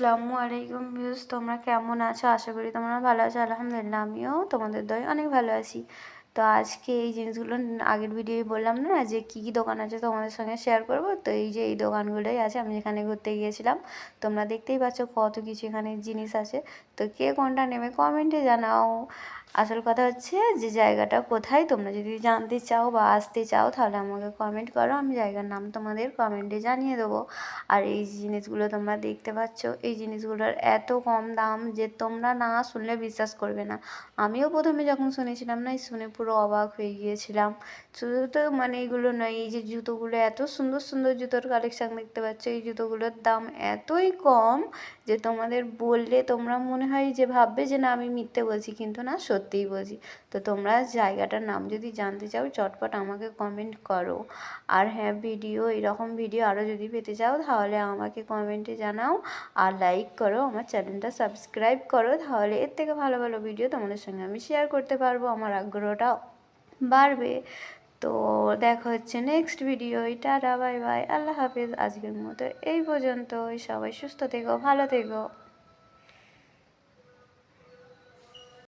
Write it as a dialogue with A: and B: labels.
A: আসসালামু আলাইকুম ভিউজ তোমরা কেমন আছো? আশা করি তোমরা ভালো আছো। আলহামদুলিল্লাহ, আমিও তোমাদের দয় অনেক ভালো আছি। তো আজকে এই জিনিসগুলো আগের ভিডিওয় বললাম না যে কী কী দোকান আছে তোমাদের সঙ্গে শেয়ার করব। তো এই যে এই দোকানগুলোই আছে, আমি যেখানে ঘুরতে গিয়েছিলাম, তোমরা দেখতেই পাচ্ছ কত কিছু এখানে জিনিস আছে। তো কে কোনটা নেবে কমেন্টে জানাও। আসল কথা হচ্ছে যে জায়গাটা কোথায়, তোমরা যদি জানতে চাও বা আসতে চাও, তাহলে আমাকে কমেন্ট করো, আমি জায়গার নাম তোমাদের কমেন্টে জানিয়ে দেবো। আর এই জিনিসগুলো তোমরা দেখতে পাচ্ছ, এই জিনিসগুলোর এত কম দাম যে তোমরা না শুনলে বিশ্বাস করবে না। আমিও প্রথমে যখন শুনেছিলাম না শুনে পুরো অবাক হয়ে গিয়েছিলাম। শুধু তো মানে এইগুলো নয়, এই যে জুতোগুলো, এত সুন্দর সুন্দর জুতোর কালেকশান দেখতে পাচ্ছ। এই জুতোগুলোর দাম এতই কম যে তোমাদের বললে তোমরা মনে হয় যে ভাববে যে না, আমি মিথ্যে বলছি, কিন্তু না, সত্যিই বলছি। তো তোমরা জায়গাটার নাম যদি জানতে চাও, চটপট আমাকে কমেন্ট করো। আর হ্যাঁ ভিডিও এরকম ভিডিও আরও যদি পেতে চাও, তাহলে আমাকে কমেন্টে জানাও। আর লাইক করো, আমার চ্যানেলটা সাবস্ক্রাইব করো। তাহলে এর থেকে ভালো ভালো ভিডিও তোমাদের সঙ্গে আমি শেয়ার করতে পারব। আমার আগ্রহটাও বাড়বে। তো দেখা হচ্ছে next video tata bye bye আল্লাহ হাফিজ। আজকের মতো এই পর্যন্তই। সবাই সুস্থ থেকো, ভালো থেকো।